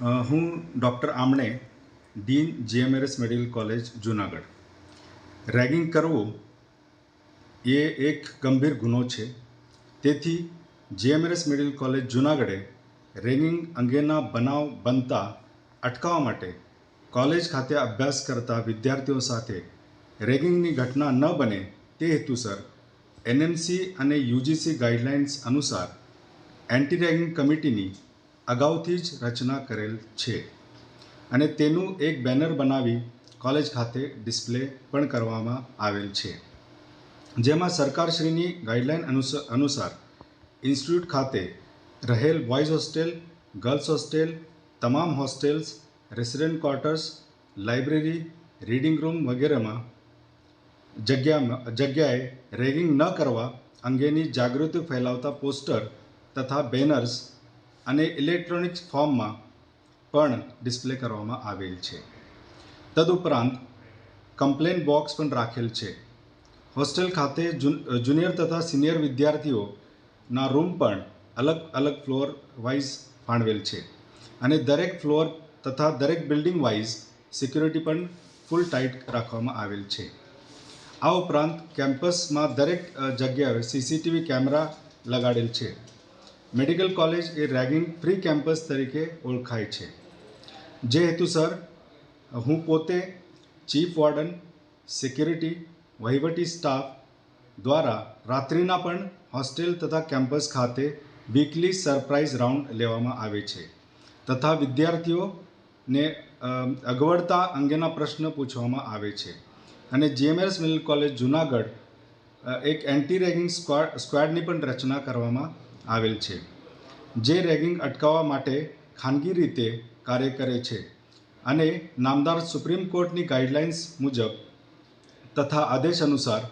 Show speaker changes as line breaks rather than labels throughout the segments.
હું doctor આમણે dean GMRS medical college, Junagadh. Ragging કરવું એ એક ગંભીર ગુનો છે. તેથી જીએમઆરએસ મેડિકલ કોલેજ, જુનાગઢે રેગિંગ અંગેના બનાવ બનતા અટકાવવા માટે કોલેજ ખાતે અભ્યાસ કરતા વિદ્યાર્થીઓ સાથે રેગિંગની ઘટના ન બને તે હેતુસર એનએમસી અને યુજીસી ગાઈડલાઇન્સ અનુસાર એન્ટી રેગિંગ કમિટીની અગાઉથી જ રચના કરેલ છે અને તેનું એક બેનર બનાવી કોલેજ ખાતે ડિસ્પ્લે પણ કરવામાં આવેલ છે. જેમાં સરકારશ્રીની ગાઈડલાઇન અનુસાર અનુસાર ઇન્સ્ટિટ્યૂટ ખાતે રહેલ બોયઝ હોસ્ટેલ, ગર્લ્સ હોસ્ટેલ, તમામ hostels, resident quarters, library, reading room વગેરેમાં જગ્યામાં જગ્યાએ રેગિંગ ન કરવા અંગેની જાગૃતિ ફેલાવતા પોસ્ટર તથા બેનર્સ અને ઇલેક્ટ્રોનિક્સ ફોર્મમાં પણ ડિસ્પ્લે કરવામાં આવેલ છે. તદુપરાંત, કમ્પ્લેન બોક્સ પણ રાખેલ છે. હોસ્ટેલ ખાતે જુનિયર તથા સિનિયર વિદ્યાર્થીઓના રૂમ પણ અલગ અલગ ફ્લોર વાઇઝ ફાળવેલ છે અને દરેક ફ્લોર તથા દરેક બિલ્ડિંગ વાઇઝ સિક્યુરિટી પણ ફૂલ ટાઈટ રાખવામાં આવેલ છે. આ ઉપરાંત, કેમ્પસમાં દરેક જગ્યાએ સીસીટીવી કેમેરા લગાડેલ છે. મેડિકલ કોલેજ એ રેગિંગ ફ્રી કેમ્પસ તરીકે ઓળખાય છે. જે હેતુસર હું પોતે ચીફ વોર્ડન, સિક્યુરિટી, વહીવટી સ્ટાફ દ્વારા રાત્રિના પણ હોસ્ટેલ તથા કેમ્પસ ખાતે વીકલી સરપ્રાઇઝ રાઉન્ડ લેવામાં આવે છે. તથા વિદ્યાર્થીઓને અગવડતા અંગેના પ્રશ્ન પૂછવામાં આવે છે. અને જીએમએસ મિડલ કોલેજ જુનાગઢ એક એન્ટી રેગિંગ સ્ક્વાડ સ્ક્વાડની પણ રચના કરવામાં આવેલ છે, જે રેગિંગ અટકાવવા માટે ખાનગી રીતે કાર્ય કરે છે અને નામદાર સુપ્રીમ કોર્ટની ગાઈડલાઇન્સ મુજબ તથા આદેશ અનુસાર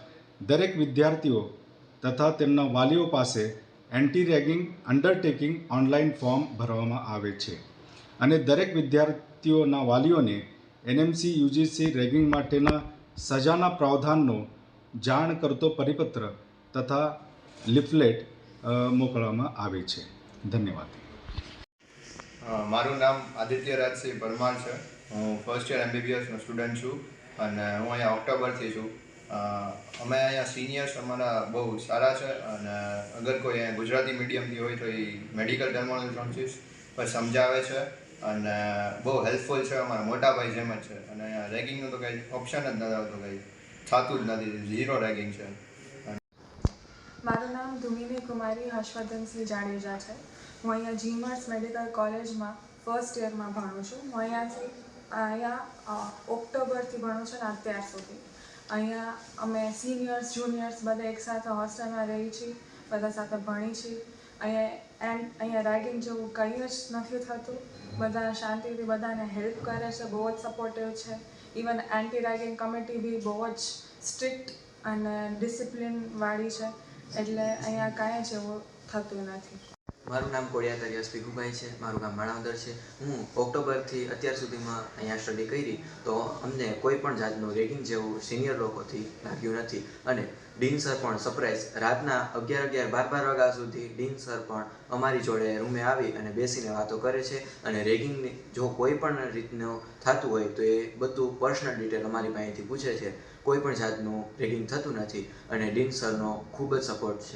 દરેક વિદ્યાર્થીઓ તથા તેમના વાલીઓ પાસે anti ragging undertaking online form ભરવામાં આવે છે અને દરેક વિદ્યાર્થીઓના વાલીઓને એનએમસી, યુજીસી રેગિંગ માટેના સજાના પ્રાવધાનનો જાણ કરતો પરિપત્ર તથા લિફલેટ મોકલવામાં આવે છે. ધન્યવાદ.
મારું નામ આદિત્ય રાજસિંહ પરમાર છે. હું ફર્સ્ટ યર એમબીબીએસનો સ્ટુડન્ટ છું અને હું અહીંયા ઓક્ટોબરથી છું. અમે અહીંયા સિનિયર્સ અમારા બહુ સારા છે અને અગર કોઈ અહીંયા ગુજરાતી મીડિયમથી હોય તો એ મેડિકલ ટર્મોલોજીસ્ટ પર સમજાવે છે અને બહુ હેલ્પફુલ છે અમારા મોટા ભાઈ જેમ જ છે. અને અહીંયા રેગિંગનું તો કંઈ ઓપ્શન જ નથી આવતો કંઈ. થતું જ નથી. ઝીરો રેગિંગ છે.
મારું નામ ધુમિની કુમારી હર્ષવર્ધનસિંહ જાડેજા છે. હું અહીંયા જીમર્સ મેડિકલ કોલેજમાં ફર્સ્ટ યરમાં ભણું છું. હું અહીંયાથી, અહીંયા ઓક્ટોબરથી ભણું છું ને અત્યાર સુધી. અહીંયા અમે સિનિયર્સ, જુનિયર્સ બધા એકસાથે હોસ્ટેલમાં રહી છીએ, બધા સાથે ભણી છીએ. અહીંયા એન્ડ અહીંયા રેગિંગ જેવું કંઈ જ નથી થતું. બધા શાંતિથી બધાને હેલ્પ કરે છે, બહુ જ સપોર્ટિવ છે. ઇવન એન્ટી રેગિંગ કમિટી બી બહુ જ સ્ટ્રિક્ટ અને ડિસિપ્લિનવાળી છે. એટલે અહીંયા કાંઈ જ એવું થતું નથી.
મારું નામ કોડિયાતર યશ ભીખુભાઈ છે, મારું ગામ માણાવદર છે. હું ઓક્ટોબરથી અત્યાર સુધીમાં અહીંયા સ્ટડી કરી તો અમને કોઈ પણ જાતનું રેગિંગ જેવું સિનિયર લોકોથી લાગ્યું નથી. અને ડીન સર પણ સરપ્રાઈઝ રાતના અગિયાર અગિયાર બાર બાર વાગ્યા સુધી ડીન સર પણ અમારી જોડે રૂમે આવી અને બેસીને વાતો કરે છે. અને રેગિંગની જો કોઈ પણ રીતનું થતું હોય તો એ બધું પર્સનલ ડિટેલ અમારી પાસેથી પૂછે છે. કોઈ પણ જાતનું રેગિંગ થતું નથી અને ડીન સરનો ખૂબ જ સપોર્ટ છે.